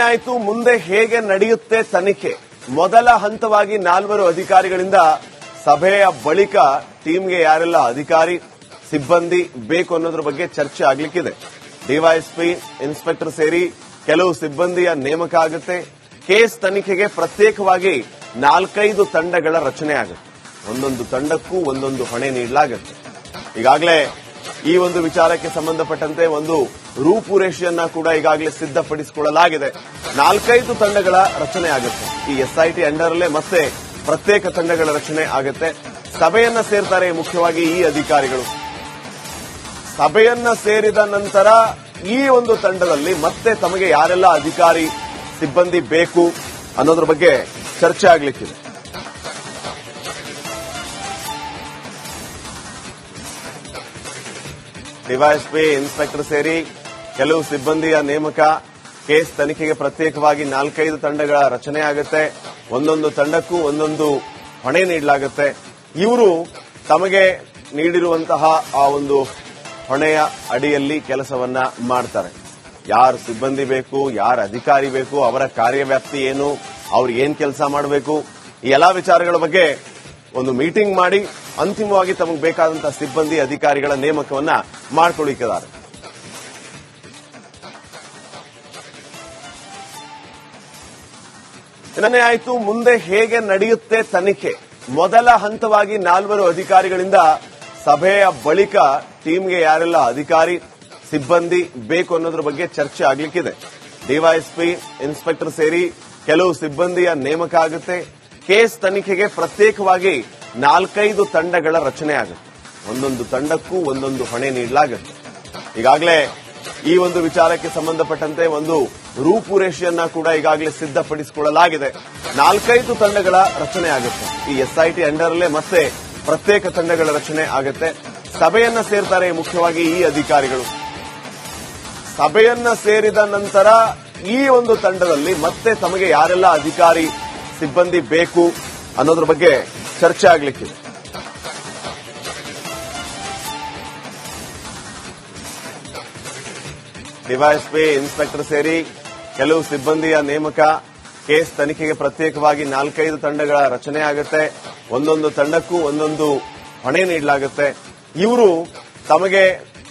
ಆಯಿತು, ಮುಂದೆ ಹೇಗೆ ನಡೆಯುತ್ತೆ ತನಿಖೆ? ಮೊದಲ ಹಂತವಾಗಿ ನಾಲ್ವರು ಅಧಿಕಾರಿಗಳಿಂದ ಸಭೆಯ ಬಳಿಕ ಟೀಮ್ಗೆ ಯಾರೆಲ್ಲ ಅಧಿಕಾರಿ, ಸಿಬ್ಬಂದಿ ಬೇಕು ಅನ್ನೋದ್ರ ಬಗ್ಗೆ ಚರ್ಚೆ ಆಗ್ಲಿಕ್ಕಿದೆ. ಡಿವೈಎಸ್ಪಿ ಇನ್ಸ್ಪೆಕ್ಟರ್ ಸೇರಿ ಕೆಲವು ಸಿಬ್ಬಂದಿಯ ನೇಮಕ ಆಗುತ್ತೆ. ಕೇಸ್ ತನಿಖೆಗೆ ಪ್ರತ್ಯೇಕವಾಗಿ ನಾಲ್ಕೈದು ತಂಡಗಳ ರಚನೆ ಆಗುತ್ತೆ. ಒಂದೊಂದು ತಂಡಕ್ಕೂ ಒಂದೊಂದು ಹೊಣೆ ನೀಡಲಾಗುತ್ತೆ. ಈಗಾಗಲೇ ಈ ಒಂದು ವಿಚಾರಕ್ಕೆ ಸಂಬಂಧಪಟ್ಟಂತೆ ಒಂದು ರೂಪುರೇಷೆಯನ್ನ ಕೂಡ ಈಗಾಗಲೇ ಸಿದ್ಧಪಡಿಸಿಕೊಳ್ಳಲಾಗಿದೆ. ನಾಲ್ಕೈದು ತಂಡಗಳ ರಚನೆ ಆಗುತ್ತೆ. ಈ ಎಸ್ಐಟಿ ಅಂಡರಲ್ಲೇ ಮತ್ತೆ ಪ್ರತ್ಯೇಕ ತಂಡಗಳ ರಚನೆ ಆಗುತ್ತೆ. ಸಭೆಯನ್ನ ಸೇರ್ತಾರೆ ಮುಖ್ಯವಾಗಿ ಈ ಅಧಿಕಾರಿಗಳು. ಸಭೆಯನ್ನ ಸೇರಿದ ನಂತರ ಈ ಒಂದು ತಂಡದಲ್ಲಿ ಮತ್ತೆ ತಮಗೆ ಯಾರೆಲ್ಲ ಅಧಿಕಾರಿ, ಸಿಬ್ಬಂದಿ ಬೇಕು ಅನ್ನೋದ್ರ ಬಗ್ಗೆ ಚರ್ಚೆ ಆಗಲಿಕ್ಕಿದೆ. ಡಿವೈಎಸ್ಪಿ ಇನ್ಸ್ಪೆಕ್ಟರ್ ಸೇರಿ ಕೆಲವು ಸಿಬ್ಬಂದಿಯ ನೇಮಕ ಕೇಸ್ ತನಿಖೆಗೆ ಪ್ರತ್ಯೇಕವಾಗಿ ನಾಲ್ಕೈದು ತಂಡಗಳ ರಚನೆ ಆಗುತ್ತೆ ಒಂದೊಂದು ತಂಡಕ್ಕೂ ಒಂದೊಂದು ಹೊಣೆ ನೀಡಲಾಗುತ್ತೆ. ಇವರು ತಮಗೆ ನೀಡಿರುವಂತಹ ಆ ಒಂದು ಹೊಣೆಯ ಅಡಿಯಲ್ಲಿ ಕೆಲಸವನ್ನ ಮಾಡ್ತಾರೆ. ಯಾರು ಸಿಬ್ಬಂದಿ ಬೇಕು, ಯಾರು ಅಧಿಕಾರಿ ಬೇಕು, ಅವರ ಕಾರ್ಯವ್ಯಾಪ್ತಿ ಏನು, ಅವ್ರು ಏನ್ ಕೆಲಸ ಮಾಡಬೇಕು, ಈ ಎಲ್ಲಾ ವಿಚಾರಗಳ ಬಗ್ಗೆ ಒಂದು ಮೀಟಿಂಗ್ ಮಾಡಿ ಅಂತಿಮವಾಗಿ ತಮಗೆ ಬೇಕಾದಂತಹ ಸಿಬ್ಬಂದಿ ಅಧಿಕಾರಿಗಳ ನೇಮಕವನ್ನ ಮಾಡಿಕೊಳ್ಳಿಕ್ಕಿದ್ದಾರೆ. ಇದನ್ನೇ ಆಯಿತು, ಮುಂದೆ ಹೇಗೆ ನಡೆಯುತ್ತೆ ತನಿಖೆ? ಮೊದಲ ಹಂತವಾಗಿ ನಾಲ್ವರು ಅಧಿಕಾರಿಗಳಿಂದ ಸಭೆಯ ಬಳಿಕ ಟೀಮ್ಗೆ ಯಾರೆಲ್ಲ ಅಧಿಕಾರಿ, ಸಿಬ್ಬಂದಿ ಬೇಕು ಅನ್ನೋದ್ರ ಬಗ್ಗೆ ಚರ್ಚೆ ಆಗ್ಲಿಕ್ಕಿದೆ. ಡಿವೈಎಸ್ಪಿ ಇನ್ಸ್ಪೆಕ್ಟರ್ ಸೇರಿ ಕೆಲವು ಸಿಬ್ಬಂದಿಯ ನೇಮಕ ಆಗುತ್ತೆ. ಕೇಸ್ ತನಿಖೆಗೆ ಪ್ರತ್ಯೇಕವಾಗಿ ನಾಲ್ಕೈದು ತಂಡಗಳ ರಚನೆ ಆಗುತ್ತೆ. ಒಂದೊಂದು ತಂಡಕ್ಕೂ ಒಂದೊಂದು ಹೊಣೆ ನೀಡಲಾಗುತ್ತೆ. ಈಗಾಗಲೇ ಈ ಒಂದು ವಿಚಾರಕ್ಕೆ ಸಂಬಂಧಪಟ್ಟಂತೆ ಒಂದು ರೂಪುರೇಷೆಯನ್ನ ಕೂಡ ಈಗಾಗಲೇ ಸಿದ್ಧಪಡಿಸಿಕೊಳ್ಳಲಾಗಿದೆ. ನಾಲ್ಕೈದು ತಂಡಗಳ ರಚನೆ ಆಗುತ್ತೆ. ಈ ಎಸ್ಐಟಿ ಅಂಡರಲ್ಲೇ ಮತ್ತೆ ಪ್ರತ್ಯೇಕ ತಂಡಗಳ ರಚನೆ ಆಗುತ್ತೆ. ಸಭೆಯನ್ನ ಸೇರ್ತಾರೆ ಮುಖ್ಯವಾಗಿ ಈ ಅಧಿಕಾರಿಗಳು. ಸಭೆಯನ್ನ ಸೇರಿದ ನಂತರ ಈ ಒಂದು ತಂಡದಲ್ಲಿ ಮತ್ತೆ ತಮಗೆ ಯಾರೆಲ್ಲ ಅಧಿಕಾರಿ, ಸಿಬ್ಬಂದಿ ಬೇಕು ಅನ್ನೋದ್ರ ಬಗ್ಗೆ ಚರ್ಚೆ ಆಗ್ಲಿಕ್ಕಿದೆ. ಡಿವೈಎಸ್ಪಿ ಇನ್ಸ್ಪೆಕ್ಟರ್ ಸೇರಿ ಕೆಲವು ಸಿಬ್ಬಂದಿಯ ನೇಮಕ ಕೇಸ್ ತನಿಖೆಗೆ ಪ್ರತ್ಯೇಕವಾಗಿ ನಾಲ್ಕೈದು ತಂಡಗಳ ರಚನೆ ಆಗುತ್ತೆ. ಒಂದೊಂದು ತಂಡಕ್ಕೂ ಒಂದೊಂದು ಹೊಣೆ ನೀಡಲಾಗುತ್ತೆ. ಇವರು ತಮಗೆ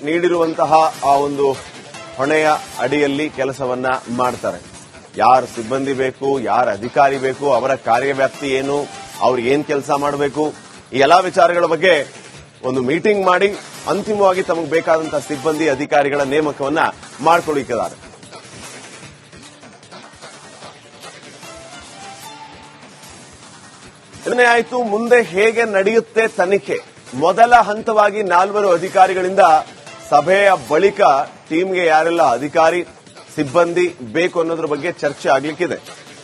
ನೀಡಿರುವಂತಹ ಆ ಒಂದು ಹೊಣೆಯ ಅಡಿಯಲ್ಲಿ ಕೆಲಸವನ್ನ ಮಾಡ್ತಾರೆ. ಯಾರು ಸಿಬ್ಬಂದಿ ಬೇಕು, ಯಾರು ಅಧಿಕಾರಿ ಬೇಕು, ಅವರ ಕಾರ್ಯವ್ಯಾಪ್ತಿ ಏನು, ಅವ್ರು ಏನ್ ಕೆಲಸ ಮಾಡಬೇಕು, ಈ ಎಲ್ಲಾ ವಿಚಾರಗಳ ಬಗ್ಗೆ ಒಂದು ಮೀಟಿಂಗ್ ಮಾಡಿ ಅಂತಿಮವಾಗಿ ತಮಗೆ ಬೇಕಾದಂತಹ ಸಿಬ್ಬಂದಿ ಅಧಿಕಾರಿಗಳ ನೇಮಕವನ್ನ ಮಾಡಿಕೊಳ್ಳಿಕ್ಕಿದ್ದಾರೆ ಇದನ್ನೇ ಆಯಿತು, ಮುಂದೆ ಹೇಗೆ ನಡೆಯುತ್ತೆ ತನಿಖೆ? ಮೊದಲ ಹಂತವಾಗಿ ನಾಲ್ವರು ಅಧಿಕಾರಿಗಳಿಂದ ಸಭೆಯ ಬಳಿಕ ಟೀಮ್ಗೆ ಯಾರೆಲ್ಲ ಅಧಿಕಾರಿ, ಸಿಬ್ಬಂದಿ ಬೇಕು ಅನ್ನೋದ್ರ ಬಗ್ಗೆ ಚರ್ಚೆ ಆಗ್ಲಿಕ್ಕಿದೆ.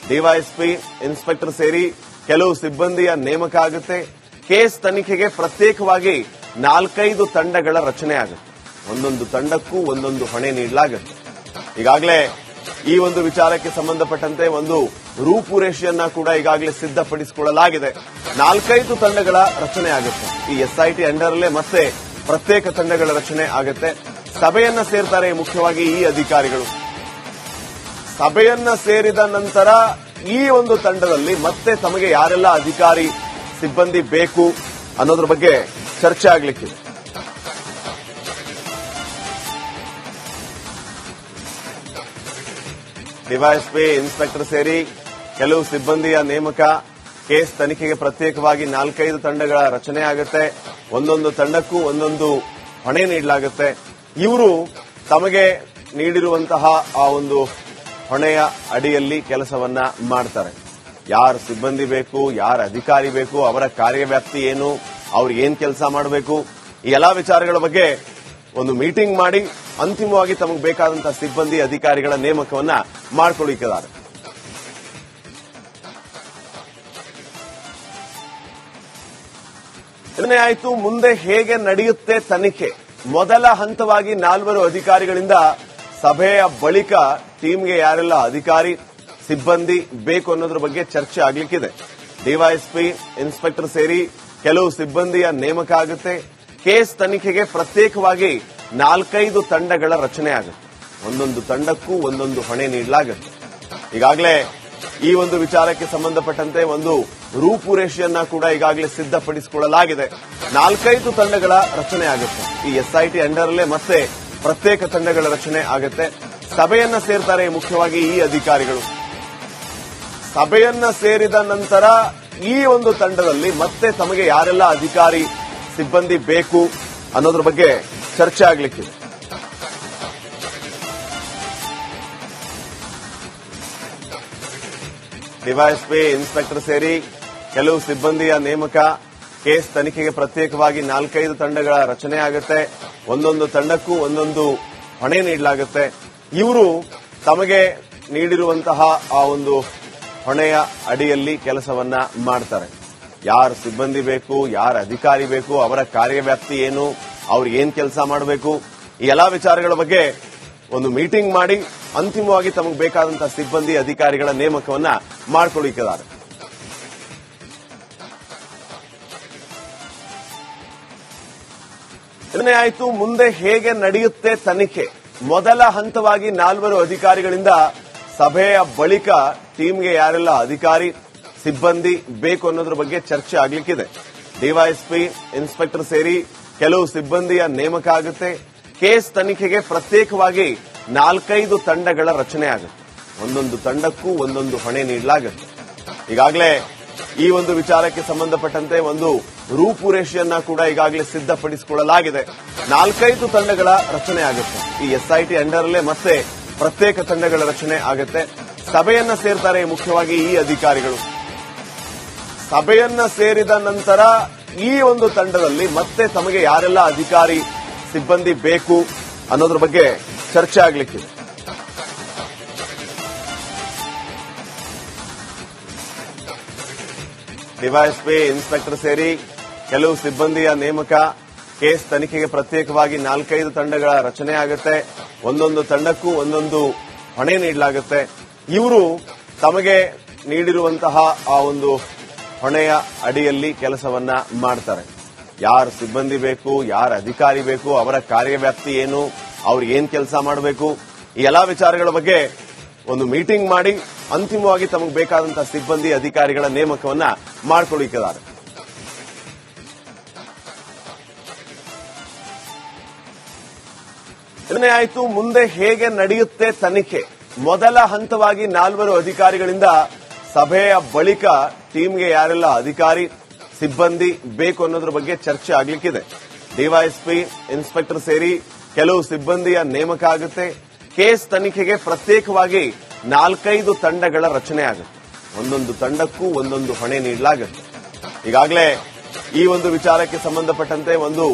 ಡಿವೈಎಸ್ಪಿ ಇನ್ಸ್ಪೆಕ್ಟರ್ ಸೇರಿ ಕೆಲವು ಸಿಬ್ಬಂದಿಯ ನೇಮಕ ಆಗುತ್ತೆ. ಕೇಸ್ ತನಿಖೆಗೆ ಪ್ರತ್ಯೇಕವಾಗಿ ನಾಲ್ಕೈದು ತಂಡಗಳ ರಚನೆ ಆಗುತ್ತೆ. ಒಂದೊಂದು ತಂಡಕ್ಕೂ ಒಂದೊಂದು ಹೊಣೆ ನೀಡಲಾಗುತ್ತೆ. ಈಗಾಗಲೇ ಈ ಒಂದು ವಿಚಾರಕ್ಕೆ ಸಂಬಂಧಪಟ್ಟಂತೆ ಒಂದು ರೂಪುರೇಷೆಯನ್ನ ಕೂಡ ಈಗಾಗಲೇ ಸಿದ್ಧಪಡಿಸಿಕೊಳ್ಳಲಾಗಿದೆ. ನಾಲ್ಕೈದು ತಂಡಗಳ ರಚನೆ ಆಗುತ್ತೆ. ಈ ಎಸ್ಐಟಿ ಅಂಡರಲ್ಲೇ ಮತ್ತೆ ಪ್ರತ್ಯೇಕ ತಂಡಗಳ ರಚನೆ ಆಗುತ್ತೆ. ಸಭೆಯನ್ನ ಸೇರ್ತಾರೆ ಮುಖ್ಯವಾಗಿ ಈ ಅಧಿಕಾರಿಗಳು. ಸಭೆಯನ್ನ ಸೇರಿದ ನಂತರ ಈ ಒಂದು ತಂಡದಲ್ಲಿ ಮತ್ತೆ ತಮಗೆ ಯಾರೆಲ್ಲ ಅಧಿಕಾರಿ, ಸಿಬ್ಬಂದಿ ಬೇಕು ಅನ್ನೋದ್ರ ಬಗ್ಗೆ ಚರ್ಚೆ ಆಗ್ಲಿಕ್ಕಿದೆ ಡಿವೈಎಸ್ಪಿ ಇನ್ಸ್ಪೆಕ್ಟರ್ ಸೇರಿ ಕೆಲವು ಸಿಬ್ಬಂದಿಯ ನೇಮಕ ಕೇಸ್ ತನಿಖೆಗೆ ಪ್ರತ್ಯೇಕವಾಗಿ ನಾಲ್ಕೈದು ತಂಡಗಳ ರಚನೆ ಆಗುತ್ತೆ. ಒಂದೊಂದು ತಂಡಕ್ಕೂ ಒಂದೊಂದು ಹೊಣೆ ನೀಡಲಾಗುತ್ತೆ. ಇವರು ತಮಗೆ ನೀಡಿರುವಂತಹ ಆ ಒಂದು ಹೊಣೆಯ ಅಡಿಯಲ್ಲಿ ಕೆಲಸವನ್ನ ಮಾಡ್ತಾರೆ. ಯಾರು ಸಿಬ್ಬಂದಿ ಬೇಕು, ಯಾರು ಅಧಿಕಾರಿ ಬೇಕು, ಅವರ ಕಾರ್ಯವ್ಯಾಪ್ತಿ ಏನು, ಅವ್ರು ಏನ್ ಕೆಲಸ ಮಾಡಬೇಕು, ಈ ಎಲ್ಲಾ ವಿಚಾರಗಳ ಬಗ್ಗೆ ಒಂದು ಮೀಟಿಂಗ್ ಮಾಡಿ ಅಂತಿಮವಾಗಿ ತಮಗೆ ಬೇಕಾದಂತಹ ಸಿಬ್ಬಂದಿ ಅಧಿಕಾರಿಗಳ ನೇಮಕವನ್ನ ಮಾಡಿಕೊಳ್ಳಿಕ್ಕಿದ್ದಾರೆ ಇದನ್ನೇ ಆಯಿತು, ಮುಂದೆ ಹೇಗೆ ನಡೆಯುತ್ತೆ ತನಿಖೆ? ಮೊದಲ ಹಂತವಾಗಿ ನಾಲ್ವರು ಅಧಿಕಾರಿಗಳಿಂದ ಸಭೆಯ ಬಳಿಕ ಟೀಮ್ಗೆ ಯಾರೆಲ್ಲ ಅಧಿಕಾರಿ, ಸಿಬ್ಬಂದಿ ಬೇಕು ಅನ್ನೋದ್ರ ಬಗ್ಗೆ ಚರ್ಚೆ ಆಗ್ಲಿಕ್ಕಿದೆ. ಡಿವೈಎಸ್ಪಿ ಇನ್ಸ್ಪೆಕ್ಟರ್ ಸೇರಿ ಕೆಲವು ಸಿಬ್ಬಂದಿಯ ನೇಮಕ ಆಗುತ್ತೆ. ಕೇಸ್ ತನಿಖೆಗೆ ಪ್ರತ್ಯೇಕವಾಗಿ ನಾಲ್ಕೈದು ತಂಡಗಳ ರಚನೆ ಆಗುತ್ತೆ. ಒಂದೊಂದು ತಂಡಕ್ಕೂ ಒಂದೊಂದು ಹೊಣೆ ನೀಡಲಾಗುತ್ತೆ. ಈಗಾಗಲೇ ಈ ಒಂದು ವಿಚಾರಕ್ಕೆ ಸಂಬಂಧಪಟ್ಟಂತೆ ಒಂದು ರೂಪುರೇಷೆಯನ್ನ ಕೂಡ ಈಗಾಗಲೇ ಸಿದ್ಧಪಡಿಸಿಕೊಳ್ಳಲಾಗಿದೆ. ನಾಲ್ಕೈದು ತಂಡಗಳ ರಚನೆ ಆಗುತ್ತೆ. ಈ ಎಸ್ಐಟಿ ಅಂಡರಲ್ಲೇ ಮತ್ತೆ ಪ್ರತ್ಯೇಕ ತಂಡಗಳ ರಚನೆ ಆಗುತ್ತೆ. ಸಭೆಯನ್ನ ಸೇರ್ತಾರೆ ಮುಖ್ಯವಾಗಿ ಈ ಅಧಿಕಾರಿಗಳು. ಸಭೆಯನ್ನ ಸೇರಿದ ನಂತರ ಈ ಒಂದು ತಂಡದಲ್ಲಿ ಮತ್ತೆ ತಮಗೆ ಯಾರೆಲ್ಲ ಅಧಿಕಾರಿ, ಸಿಬ್ಬಂದಿ ಬೇಕು ಅನ್ನೋದ್ರ ಬಗ್ಗೆ ಚರ್ಚೆ ಆಗ್ಲಿಕ್ಕಿದೆ ಡಿವೈಎಸ್ಪಿ ಇನ್ಸ್ಪೆಕ್ಟರ್ ಸೇರಿ ಕೆಲವು ಸಿಬ್ಬಂದಿಯ ನೇಮಕ ಕೇಸ್ ತನಿಖೆಗೆ ಪ್ರತ್ಯೇಕವಾಗಿ ನಾಲ್ಕೈದು ತಂಡಗಳ ರಚನೆ ಆಗುತ್ತೆ. ಒಂದೊಂದು ತಂಡಕ್ಕೂ ಒಂದೊಂದು ಹೊಣೆ ನೀಡಲಾಗುತ್ತೆ. ಇವರು ತಮಗೆ ನೀಡಿರುವಂತಹ ಆ ಒಂದು ಹೊಣೆಯ ಅಡಿಯಲ್ಲಿ ಕೆಲಸವನ್ನ ಮಾಡ್ತಾರೆ. ಯಾರು ಸಿಬ್ಬಂದಿ ಬೇಕು, ಯಾರ ಅಧಿಕಾರಿ ಬೇಕು, ಅವರ ಕಾರ್ಯವ್ಯಾಪ್ತಿ ಏನು, ಅವ್ರು ಏನ್ ಕೆಲಸ ಮಾಡಬೇಕು, ಈ ಎಲ್ಲಾ ವಿಚಾರಗಳ ಬಗ್ಗೆ ಒಂದು ಮೀಟಿಂಗ್ ಮಾಡಿ ಅಂತಿಮವಾಗಿ ತಮಗೆ ಬೇಕಾದಂತಹ ಸಿಬ್ಬಂದಿ ಅಧಿಕಾರಿಗಳ ನೇಮಕವನ್ನ ಮಾಡಿಕೊಳ್ಳಿಕ್ಕಿದ್ದಾರೆ. ಇದನ್ನೇ ಆಯಿತು, ಮುಂದೆ ಹೇಗೆ ನಡೆಯುತ್ತೆ ತನಿಖೆ? ಮೊದಲ ಹಂತವಾಗಿ ನಾಲ್ವರು ಅಧಿಕಾರಿಗಳಿಂದ ಸಭೆಯ ಬಳಿಕ ಟೀಮ್ಗೆ ಯಾರೆಲ್ಲ ಅಧಿಕಾರಿ, ಸಿಬ್ಬಂದಿ ಬೇಕು ಅನ್ನೋದ್ರ ಬಗ್ಗೆ ಚರ್ಚೆ ಆಗ್ಲಿಕ್ಕಿದೆ. ಡಿವೈಎಸ್ಪಿ ಇನ್ಸ್ಪೆಕ್ಟರ್ ಸೇರಿ ಕೆಲವು ಸಿಬ್ಬಂದಿಯ ನೇಮಕ ಆಗುತ್ತೆ. ಕೇಸ್ ತನಿಖೆಗೆ ಪ್ರತ್ಯೇಕವಾಗಿ ನಾಲ್ಕೈದು ತಂಡಗಳ ರಚನೆ ಆಗುತ್ತೆ. ಒಂದೊಂದು ತಂಡಕ್ಕೂ ಒಂದೊಂದು ಹೊಣೆ ನೀಡಲಾಗುತ್ತೆ. ಈಗಾಗಲೇ ಈ ಒಂದು ವಿಚಾರಕ್ಕೆ ಸಂಬಂಧಪಟ್ಟಂತೆ ಒಂದು ರೂಪುರೇಷೆಯನ್ನ ಕೂಡ ಈಗಾಗಲೇ ಸಿದ್ಧಪಡಿಸಿಕೊಳ್ಳಲಾಗಿದೆ. ನಾಲ್ಕೈದು ತಂಡಗಳ ರಚನೆ ಆಗುತ್ತೆ. ಈ ಎಸ್ಐಟಿ ಅಂಡರಲ್ಲೇ ಮತ್ತೆ ಪ್ರತ್ಯೇಕ ತಂಡಗಳ ರಚನೆ ಆಗುತ್ತೆ. ಸಭೆಯನ್ನ ಸೇರ್ತಾರೆ ಮುಖ್ಯವಾಗಿ ಈ ಅಧಿಕಾರಿಗಳು. ಸಭೆಯನ್ನ ಸೇರಿದ ನಂತರ ಈ ಒಂದು ತಂಡದಲ್ಲಿ ಮತ್ತೆ ತಮಗೆ ಯಾರೆಲ್ಲ ಅಧಿಕಾರಿ, ಸಿಬ್ಬಂದಿ ಬೇಕು ಅನ್ನೋದ್ರ ಬಗ್ಗೆ ಚರ್ಚೆ ಆಗ್ಲಿಕ್ಕಿದೆ. ಡಿವೈಎಸ್ಪಿ ಇನ್ಸ್ಪೆಕ್ಟರ್ ಸೇರಿ ಕೆಲವು ಸಿಬ್ಬಂದಿಯ ನೇಮಕ ಕೇಸ್ ತನಿಖೆಗೆ ಪ್ರತ್ಯೇಕವಾಗಿ ನಾಲ್ಕೈದು ತಂಡಗಳ ರಚನೆ ಆಗುತ್ತೆ. ಒಂದೊಂದು ತಂಡಕ್ಕೂ ಒಂದೊಂದು ಹೊಣೆ ನೀಡಲಾಗುತ್ತೆ. ಇವರು ತಮಗೆ ನೀಡಿರುವಂತಹ ಆ ಒಂದು ಹೊಣೆಯ ಅಡಿಯಲ್ಲಿ ಕೆಲಸವನ್ನ ಮಾಡ್ತಾರೆ. ಯಾರು ಸಿಬ್ಬಂದಿ ಬೇಕು, ಯಾರ ಅಧಿಕಾರಿ ಬೇಕು, ಅವರ ಕಾರ್ಯವ್ಯಾಪ್ತಿ ಏನು, ಅವ್ರು ಏನ್ ಕೆಲಸ ಮಾಡಬೇಕು, ಈ ಎಲ್ಲಾ ವಿಚಾರಗಳ ಬಗ್ಗೆ ಒಂದು ಮೀಟಿಂಗ್ ಮಾಡಿ ಅಂತಿಮವಾಗಿ ತಮಗೆ ಬೇಕಾದಂತಹ ಸಿಬ್ಬಂದಿ ಅಧಿಕಾರಿಗಳ ನೇಮಕವನ್ನ ಮಾಡಿಕೊಳ್ಳಿಕ್ಕಿದ್ದಾರೆ ಇದನ್ನೇ ಆಯ್ತು, ಮುಂದೆ ಹೇಗೆ ನಡೆಯುತ್ತೆ ತನಿಖೆ? ಮೊದಲ ಹಂತವಾಗಿ ನಾಲ್ವರು ಅಧಿಕಾರಿಗಳಿಂದ ಸಭೆಯ ಬಳಿಕ ಟೀಮ್ಗೆ ಯಾರೆಲ್ಲ ಅಧಿಕಾರಿ, ಸಿಬ್ಬಂದಿ ಬೇಕು ಅನ್ನೋದ್ರ ಬಗ್ಗೆ ಚರ್ಚೆ ಆಗ್ಲಿಕ್ಕಿದೆ. ಡಿವೈಎಸ್ಪಿ ಇನ್ಸ್ಪೆಕ್ಟರ್ ಸೇರಿ ಕೆಲವು ಸಿಬ್ಬಂದಿಯ ನೇಮಕ ಆಗುತ್ತೆ. ಕೇಸ್ ತನಿಖೆಗೆ ಪ್ರತ್ಯೇಕವಾಗಿ ನಾಲ್ಕೈದು ತಂಡಗಳ ರಚನೆ ಆಗುತ್ತೆ. ಒಂದೊಂದು ತಂಡಕ್ಕೂ ಒಂದೊಂದು ಹೊಣೆ ನೀಡಲಾಗುತ್ತೆ. ಈಗಾಗಲೇ ಈ ಒಂದು ವಿಚಾರಕ್ಕೆ ಸಂಬಂಧಪಟ್ಟಂತೆ ಒಂದು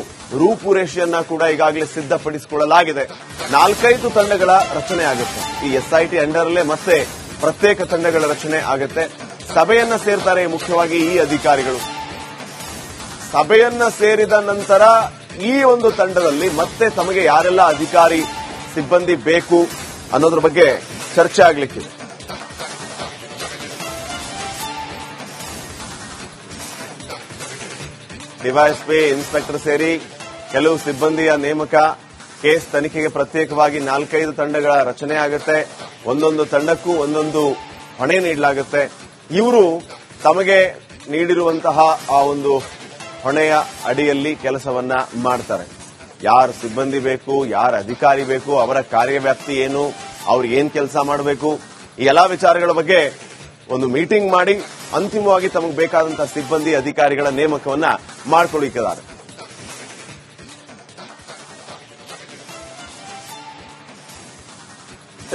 ರೂಪುರೇಷೆಯನ್ನ ಕೂಡ ಈಗಾಗಲೇ ಸಿದ್ಧಪಡಿಸಿಕೊಳ್ಳಲಾಗಿದೆ. ನಾಲ್ಕೈದು ತಂಡಗಳ ರಚನೆ ಆಗುತ್ತೆ. ಈ ಎಸ್ಐಟಿ ಅಂಡರಲ್ಲೇ ಮತ್ತೆ ಪ್ರತ್ಯೇಕ ತಂಡಗಳ ರಚನೆ ಆಗುತ್ತೆ. ಸಭೆಯನ್ನ ಸೇರ್ತಾರೆ ಮುಖ್ಯವಾಗಿ ಈ ಅಧಿಕಾರಿಗಳು. ಸಭೆಯನ್ನ ಸೇರಿದ ನಂತರ ಈ ಒಂದು ತಂಡದಲ್ಲಿ ಮತ್ತೆ ತಮಗೆ ಯಾರೆಲ್ಲ ಅಧಿಕಾರಿ, ಸಿಬ್ಬಂದಿ ಬೇಕು ಅನ್ನೋದ್ರ ಬಗ್ಗೆ ಚರ್ಚೆ ಆಗಲಿಕ್ಕೆ. ಡಿವೈಎಸ್ಪಿ ಇನ್ಸ್ಪೆಕ್ಟರ್ ಸೇರಿ ಕೆಲವು ಸಿಬ್ಬಂದಿಯ ನೇಮಕ ಕೇಸ್ ತನಿಖೆಗೆ ಪ್ರತ್ಯೇಕವಾಗಿ ನಾಲ್ಕೈದು ತಂಡಗಳ ರಚನೆ ಆಗುತ್ತೆ. ಒಂದೊಂದು ತಂಡಕ್ಕೂ ಒಂದೊಂದು ಹೊಣೆ ನೀಡಲಾಗುತ್ತೆ. ಇವರು ತಮಗೆ ನೀಡಿರುವಂತಹ ಆ ಒಂದು ಹೊಣೆಯ ಅಡಿಯಲ್ಲಿ ಕೆಲಸವನ್ನ ಮಾಡ್ತಾರೆ. ಯಾರು ಸಿಬ್ಬಂದಿ ಬೇಕು, ಯಾರ ಅಧಿಕಾರಿ ಬೇಕು, ಅವರ ಕಾರ್ಯವ್ಯಾಪ್ತಿ ಏನು, ಅವ್ರು ಏನ್ ಕೆಲಸ ಮಾಡಬೇಕು, ಈ ಎಲ್ಲಾ ವಿಚಾರಗಳ ಬಗ್ಗೆ ಒಂದು ಮೀಟಿಂಗ್ ಮಾಡಿ ಅಂತಿಮವಾಗಿ ತಮಗೆ ಬೇಕಾದಂತಹ ಸಿಬ್ಬಂದಿ ಅಧಿಕಾರಿಗಳ ನೇಮಕವನ್ನ ಮಾಡಿಕೊಳ್ಳಿಕ್ಕಿದ್ದಾರೆ